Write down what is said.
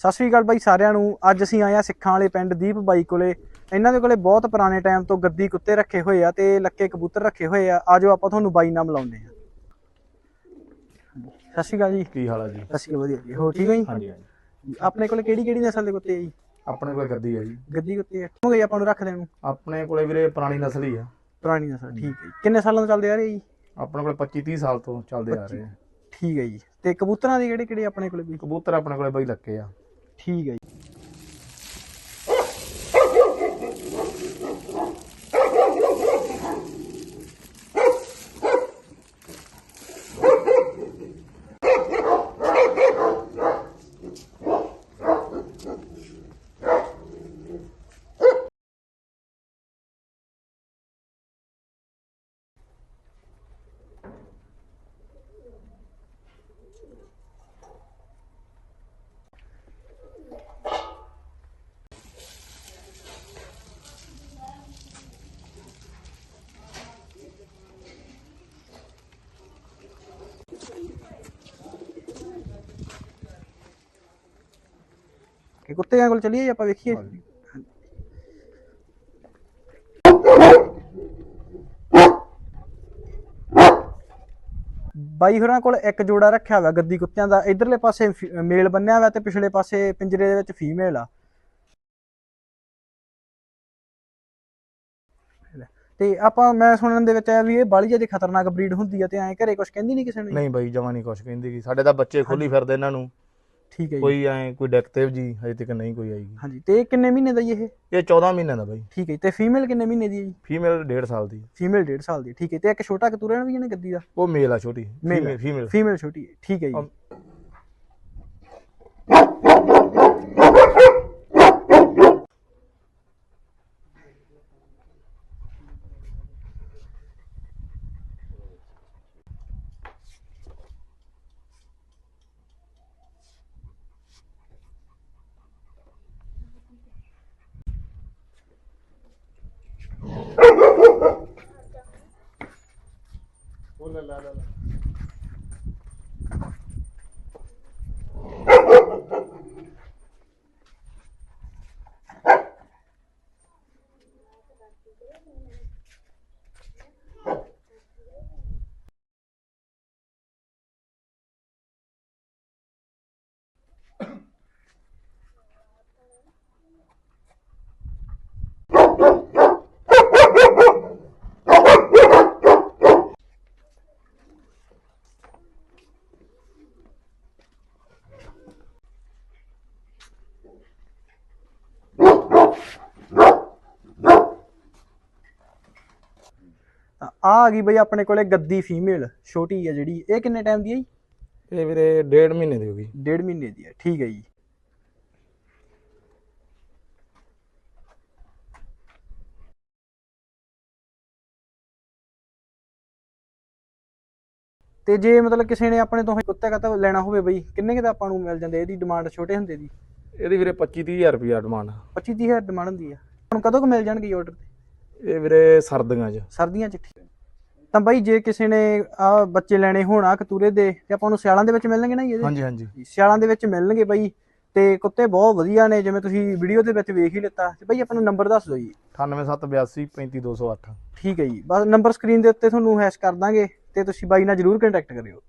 ਸਤਿ ਸ਼੍ਰੀ ਅਕਾਲ ਬਾਈ ਸਾਰਿਆਂ ਨੂੰ। ਅੱਜ ਅਸੀਂ ਆਏ ਆ ਸਿੱਖਾਂ ਵਾਲੇ ਪਿੰਡ ਦੀਪ ਬਾਈ ਕੋਲੇ। ਇਹਨਾਂ ਦੇ ਕੋਲੇ ਬਹੁਤ ਪੁਰਾਣੇ ਟਾਈਮ ਤੋਂ ਗੱਦੀ ਕੁੱਤੇ ਰੱਖੇ ਹੋਏ ਆ ਤੇ ਲੱਕੇ ਕਬੂਤਰ ਰੱਖੇ ਹੋਏ ਆ। ਆਜੋ ਆਪਾਂ ਤੁਹਾਨੂੰ ਬਾਈ ਨਾਲ ਮਿਲਾਉਂਦੇ ਆ ਸਤਿ ਸ਼੍ਰੀ ਅਕਾਲ ਜੀ। ਕੀ ਹਾਲ ਆ ਜੀ? ਸਤਿ ਸ਼੍ਰੀ ਅਕਾਲ ਵਧੀਆ ਜੀ। ਹੋਰ ਠੀਕ ਹੈ ਜੀ? ਹਾਂਜੀ ਹਾਂਜੀ। ਆਪਣੇ ਕੋਲੇ ਕਿਹੜੀ ਕਿਹੜੀ ਨਸਲ ਦੇ ਕੁੱਤੇ ਆ ਜੀ? ਆਪਣੇ ਕੋਲ ਗੱਦੀ ਆ ਜੀ। ਗੱਦੀ ਕੁੱਤੇ ਆ। ਹੋ ਗਏ ਆਪਾਂ ਨੂੰ ਰੱਖਦੇ ਨੂੰ? ਆਪਣੇ ਕੋਲੇ ਵੀਰੇ ਪੁਰਾਣੀ ਨਸਲ ਹੀ ਆ। ਪੁਰਾਣੀ ਨਸਲ ਠੀਕ ਹੈ ਕਿੰਨੇ ਸਾਲਾਂ ਤੋਂ ਚੱਲਦੇ ਆ ਰਹੇ ਜੀ? ਆਪਣੇ ਕੋਲੇ 25 30 ਸਾਲ ਤੋਂ ਚੱਲਦੇ ਆ ਰਹੇ ਆ। ਠੀਕ ਹੈ ਜੀ। ਤੇ ਕਬੂਤਰਾਂ ਦੇ ਕਿਹੜੇ ਕਿਹੜੇ ਆਪਣੇ ਕੋਲੇ ਵੀ ਕਬੂਤਰ ਆਪਣੇ ਕੋਲੇ ਬਈ ਲੱਕੇ ਆ। ਠੀਕ ਹੈ ਕਿ ਕੁੱਤਿਆਂ ਕੋਲ ਚੱਲੀਏ ਆਪਾਂ ਵੇਖੀਏ ਬਾਈ ਹੋਰਾਂ ਕੋਲ ਇੱਕ ਜੋੜਾ ਰੱਖਿਆ ਹੋਇਆ ਗੱਦੀ ਕੁੱਤਿਆਂ ਦਾ ਇਧਰਲੇ ਪਾਸੇ ਮੇਲ ਬੰਨਿਆ ਹੋਇਆ ਤੇ ਪਿਛਲੇ ਪਾਸੇ ਪਿੰਜਰੇ ਦੇ ਵਿੱਚ ਫੀਮੇਲ ਆ। ਤੇ ਆਪਾਂ ਮੈਂ ਸੁਣਨ ਦੇ ਵਿੱਚ ਆਇਆ ਵੀ ਇਹ ਬਾਲੀ ਜਿਹੀ ਖਤਰਨਾਕ ਬਰੀਡ ਹੁੰਦੀ ਆ ਤੇ ਐਂ ਘਰੇ ਕੁਝ ਕਹਿੰਦੀ ਨਹੀਂ ਕਿਸੇ ਨੂੰ? ਨਹੀਂ ਬਾਈ ਜਮਾ ਨਹੀਂ ਕੁਛ ਕਹਿੰਦੀ ਸਾਡੇ ਤਾਂ ਬੱਚੇ ਖੋਲੀ ਫਿਰਦੇ ਇਹਨਾਂ ਨੂੰ। ਠੀਕ ਹੈ ਜੀ। ਕੋਈ ਐ ਕੋਈ ਡੈਕਟਿਵ ਜੀ ਹਜੇ ਤੱਕ ਨਹੀਂ ਕੋਈ ਆਈਗੀ ਹਾਂਜੀ ਤੇ ਇਹ ਕਿੰਨੇ ਮਹੀਨੇ ਦਾ ਜੀ ਇਹ? ਇਹ 14 ਮਹੀਨਿਆਂ ਦਾ ਬਾਈ। ਠੀਕ ਹੈ ਜੀ, ਤੇ ਫੀਮੇਲ ਕਿੰਨੇ ਮਹੀਨੇ ਦੀ ਹੈ ਜੀ? ਫੀਮੇਲ 1.5 ਸਾਲ ਦੀ ਫੀਮੇਲ 1.5 ਸਾਲ ਦੀ ਠੀਕ ਹੈ ਤੇ ਇੱਕ ਛੋਟਾ ਕਤੂਰਾ ਵੀ ਇਹਨੇ ਗੱਦੀ ਦਾ? ਉਹ ਮੇਲ ਆ ਛੋਟੀ Male ਆ। ਫੀਮੇਲ ਫੀਮੇਲ ਛੋਟੀ ਹੈ ਠੀਕ ਹੈ ਜੀ। ਅਮ, ਤਾਂ ਆ ਆ ਗਈ ਬਈ ਆਪਣੇ ਕੋਲੇ ਗੱਦੀ ਫੀਮੇਲ ਛੋਟੀ ਹੈ ਜਿਹੜੀ। ਇਹ ਕਿੰਨੇ ਟਾਈਮ ਦੀ ਹੈ ਜੀ? ਇਹ ਵੀਰੇ ਡੇਢ ਮਹੀਨੇ ਦੀ ਹੋ ਗਈ। ਡੇਢ ਮਹੀਨੇ ਦੀ ਹੈ ਠੀਕ ਹੈ ਜੀ। ਤੇ ਜੇ ਮਤਲਬ ਕਿਸੇ ਨੇ ਆਪਣੇ ਤੋਂ ਕੁੱਤਾ ਕਾਤਾ ਲੈਣਾ ਹੋਵੇ ਬਈ ਕਿੰਨੇ ਕੁ ਦਾ ਆਪਾਂ ਨੂੰ ਮਿਲ ਜਾਂਦੇ? ਇਹਦੀ ਡਿਮਾਂਡ ਛੋਟੇ ਹੁੰਦੇ ਦੀ। ਇਹਦੀ ਵੀਰੇ 25 30000 ਰੁਪਿਆ ਡਿਮਾਂਡ 25 ਤੀਹ ਹਜ਼ਾਰ ਡਿਮਾਂਡ ਹੁੰਦੀ ਆ। ਹੁਣ ਕਦੋਂ ਕੁ ਮਿਲ ਜਾਣਗੇ ਆਰਡਰ ਤੇ? ਇਹ ਵੀਰੇ ਸਰਦੀਆਂ 'ਚ। ਸਰਦੀਆਂ ਚ ਠੀਕ ਤਾਂ ਬਾਈ ਜੇ ਕਿਸੇ ਨੇ ਆ ਬੱਚੇ ਲੈਣੇ ਹੋਣ ਆ ਕਤੂਰੇ ਦੇ ਤੇ ਆਪਾਂ ਨੂੰ ਸਿਆਲਾਂ ਦੇ ਵਿੱਚ ਮਿਲਣਗੇ ਨਾ ਜੀ ਇਹਦੇ? ਹਾਂਜੀ ਹਾਂਜੀ। ਸਿਆਲਾਂ ਦੇ ਵਿੱਚ ਮਿਲਣਗੇ ਬਾਈ। ਤੇ ਕੁੱਤੇ ਬਹੁਤ ਵਧੀਆ ਨੇ ਜਿਵੇਂ ਤੁਸੀਂ ਵੀਡੀਓ ਦੇ ਵਿੱਚ ਵੇਖ ਹੀ ਲਿੱਤਾ। ਤੇ ਬਾਈ ਆਪਾਂ ਨੂੰ ਨੰਬਰ ਦੱਸ ਦਿਓ ਜੀ। 98782 35208 ਠੀਕ ਹੈ ਜੀ। ਬਸ ਨੰਬਰ ਸਕਰੀਨ ਦੇ ਉੱਤੇ ਤੁਹਾਨੂੰ ਹੈਸ਼ ਕਰ ਦਾਂਗੇ ਤੇ ਤੁਸੀਂ ਬਾਈ ਨਾਲ ਜਰੂਰ ਕੰਟੈਕਟ ਕਰਿਓ।